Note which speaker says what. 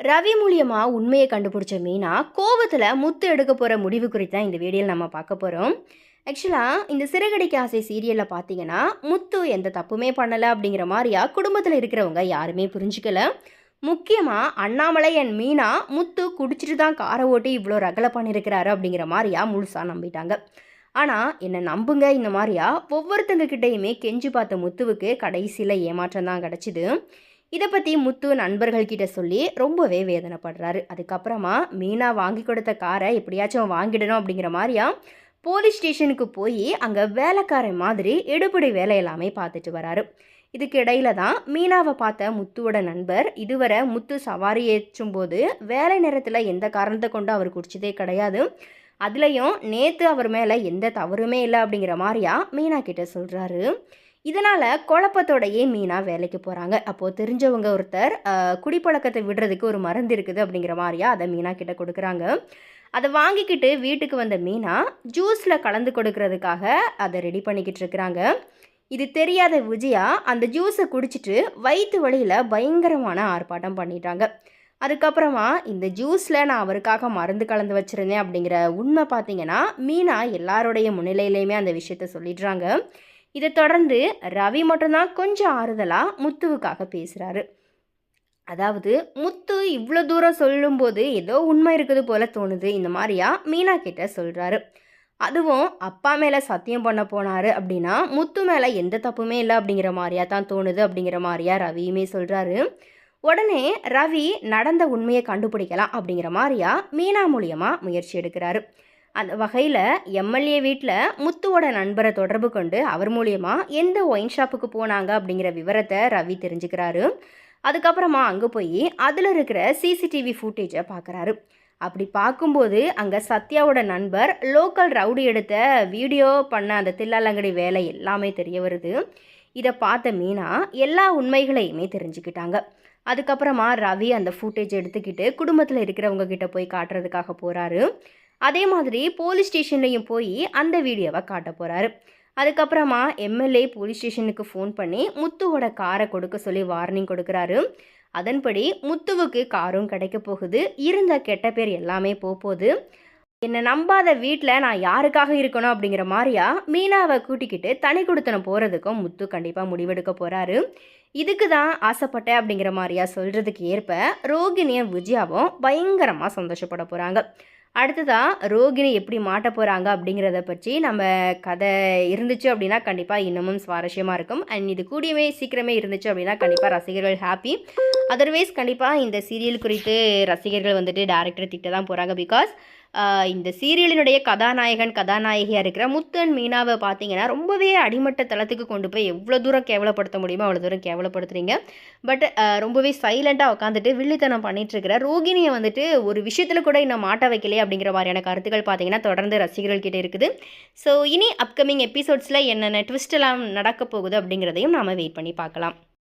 Speaker 1: ரவி மூலியமாக உண்மையை கண்டுபிடிச்ச மீனா கோவத்தில் முத்து எடுக்க போகிற முடிவு குறித்து தான் இந்த வீடியோவில் நம்ம பார்க்க போகிறோம் ஆக்சுவலாக இந்த சிறகடிக்க ஆசை சீரியலில் பார்த்தீங்கன்னா முத்து எந்த தப்புமே பண்ணலை அப்படிங்கிற மாதிரியா குடும்பத்தில் இருக்கிறவங்க யாருமே புரிஞ்சுக்கல. முக்கியமாக அண்ணாமலை அண்ட் மீனா முத்து குடிச்சிட்டு தான் காரை ஓட்டி இவ்வளோ ரகலை பண்ணியிருக்கிறாரு அப்படிங்கிற மாதிரியா முழுசாக நம்பிட்டாங்க. ஆனால் என்னை நம்புங்க இந்த மாதிரியா ஒவ்வொருத்தங்க கிட்டேயுமே கெஞ்சி பார்த்த முத்துவுக்கு கடைசியில் ஏமாற்றம் தான் கிடச்சிது. இதை பற்றி முத்து நண்பர்கள்கிட்ட சொல்லி ரொம்பவே வேதனைப்படுறாரு. அதுக்கப்புறமா மீனா வாங்கி கொடுத்த காரை எப்படியாச்சும் வாங்கிடணும் அப்படிங்கிற மாதிரியா போலீஸ் ஸ்டேஷனுக்கு போய் அங்கே வேலைக்காரன் மாதிரி எடுபடி வேலை எல்லாமே பார்த்துட்டு வராரு. இதுக்கு இடையில தான் மீனாவை பார்த்த முத்துவோட நண்பர் இதுவரை முத்து சவாரி ஏற்றும் போது வேலை நேரத்தில் எந்த காரணத்தை கொண்டு அவர் குடிச்சதே கிடையாது. அதுலேயும் நேற்று அவர் மேலே எந்த தவறுமே இல்லை அப்படிங்கிற மாதிரியா மீனா கிட்ட சொல்கிறாரு இதனால் குழப்பத்தோடையே மீனா வேலைக்கு போகிறாங்க அப்போது தெரிஞ்சவங்க ஒருத்தர் குடிப்பழக்கத்தை விடுறதுக்கு ஒரு மருந்து இருக்குது அப்படிங்கிற மாதிரியா அதை மீனா கிட்ட கொடுக்குறாங்க. அதை வாங்கிக்கிட்டு வீட்டுக்கு வந்த மீனா ஜூஸில் கலந்து கொடுக்கறதுக்காக அதை ரெடி பண்ணிக்கிட்டு இருக்கிறாங்க. இது தெரியாத விஜயா அந்த ஜூஸை குடிச்சிட்டு வயிற்று வழியில் பயங்கரமான ஆர்ப்பாட்டம் பண்ணிட்டாங்க. அதுக்கப்புறமா இந்த ஜூஸில் நான் அவருக்காக மருந்து கலந்து வச்சுருந்தேன் அப்படிங்கிற உண்மை பார்த்தீங்கன்னா மீனா எல்லாருடைய முன்னிலையிலையுமே அந்த விஷயத்த சொல்லிடுறாங்க. இதை தொடர்ந்து ரவி மட்டும்தான் கொஞ்சம் ஆறுதலாக முத்துவுக்காக பேசுகிறாரு அதாவது முத்து இவ்வளோ தூரம் சொல்லும்போது ஏதோ உண்மை இருக்குது போல தோணுது இந்த மாதிரியா மீனா கிட்ட சொல்கிறாரு அதுவும் அப்பா மேலே சத்தியம் பண்ண போனாரு அப்படின்னா முத்து மேலே எந்த தப்புமே இல்லை அப்படிங்கிற மாதிரியா தான் தோணுது அப்படிங்கிற மாதிரியா ரவியுமே சொல்கிறாரு உடனே ரவி நடந்த உண்மையை கண்டுபிடிக்கலாம் அப்படிங்கிற மாதிரியா மீனா மூலியமாக முயற்சி எடுக்கிறாரு. அந்த வகையில் எம்எல்ஏ வீட்டில் முத்துவோட நண்பரை தொடர்பு கொண்டு அவர் மூலியமாக எந்த ஒயின் ஷாப்புக்கு போனாங்க அப்படிங்கிற விவரத்தை ரவி தெரிஞ்சுக்கிறாரு. அதுக்கப்புறமா அங்கே போய் அதில் இருக்கிற சிசிடிவி ஃபுட்டேஜை பார்க்குறாரு அப்படி பார்க்கும்போது அங்கே சத்யாவோட நண்பர் லோக்கல் ரவுடி எடுத்த வீடியோ பண்ண அந்த தில்லாலங்கடி வேலை எல்லாமே தெரிய வருது. இதை பார்த்த மீனா எல்லா உண்மைகளையுமே தெரிஞ்சுக்கிட்டாங்க. அதுக்கப்புறமா ரவி அந்த ஃபுட்டேஜ் எடுத்துக்கிட்டு குடும்பத்தில் இருக்கிறவங்க கிட்ட போய் காட்டுறதுக்காக போகிறாரு அதே மாதிரி போலீஸ் ஸ்டேஷன்லையும் போய் அந்த வீடியோவை காட்ட போகிறாரு அதுக்கப்புறமா எம்எல்ஏ போலீஸ் ஸ்டேஷனுக்கு ஃபோன் பண்ணி முத்துவோட காரை கொடுக்க சொல்லி வார்னிங் கொடுக்குறாரு. அதன்படி முத்துவுக்கு காரும் கிடைக்க போகுது. இருந்த கெட்ட பேர் எல்லாமே போக போகுது. என்னை நம்பாத வீட்டில் நான் யாருக்காக இருக்கணும்? அப்படிங்கிற மாதிரியா மீனாவை கூட்டிக்கிட்டு தனி கொடுத்தனம் போகிறதுக்கும் முத்து கண்டிப்பாக முடிவெடுக்க போகிறாரு இதுக்கு தான் ஆசைப்பட்டேன் அப்படிங்கிற மாதிரியா சொல்கிறதுக்கு ஏற்ப ரோகிணியும் விஜயாவும் பயங்கரமாக சந்தோஷப்பட போகிறாங்க அடுத்ததாக ரோகிணி எப்படி மாட்ட போகிறாங்க அப்படிங்கிறத பற்றி நம்ம கதை இருந்துச்சு அப்படின்னா கண்டிப்பாக இன்னமும் சுவாரஸ்யமாக இருக்கும். அண்ட் இது கூடியவே சீக்கிரமே இருந்துச்சு அப்படின்னா கண்டிப்பாக ரசிகர்கள் ஹாப்பி அதர்வைஸ் கண்டிப்பாக இந்த சீரியல் குறித்து ரசிகர்கள் வந்துட்டு டேரக்டர் திட்ட தான் போகிறாங்க பிகாஸ் இந்த சீரியலினுடைய கதாநாயகன் கதாநாயகியாக இருக்கிற முத்தன் மீனாவை பார்த்தீங்கன்னா ரொம்பவே அடிமட்ட தளத்துக்கு கொண்டு போய் எவ்வளோ தூரம் கேவலப்படுத்த முடியுமோ அவ்வளோ தூரம் கேவலப்படுத்துறீங்க. பட் ரொம்பவே சைலண்ட்டாக உட்காந்துட்டு வில்லித்தனம் பண்ணிகிட்ருக்கிற ரோகிணியை வந்துட்டு ஒரு விஷயத்தில் கூட இன்னும் மாட்ட வைக்கலையே அப்படிங்கிற மாதிரியான கருத்துக்கள் பார்த்தீங்கன்னா தொடர்ந்து ரசிகர்கள் கிட்டே இருக்குது. ஸோ இனி அப்கமிங் எபிசோட்ஸில் என்னென்ன ட்விஸ்ட் எல்லாம் நடக்க போகுது அப்படிங்கிறதையும் நாம வெயிட் பண்ணி பார்க்கலாம்.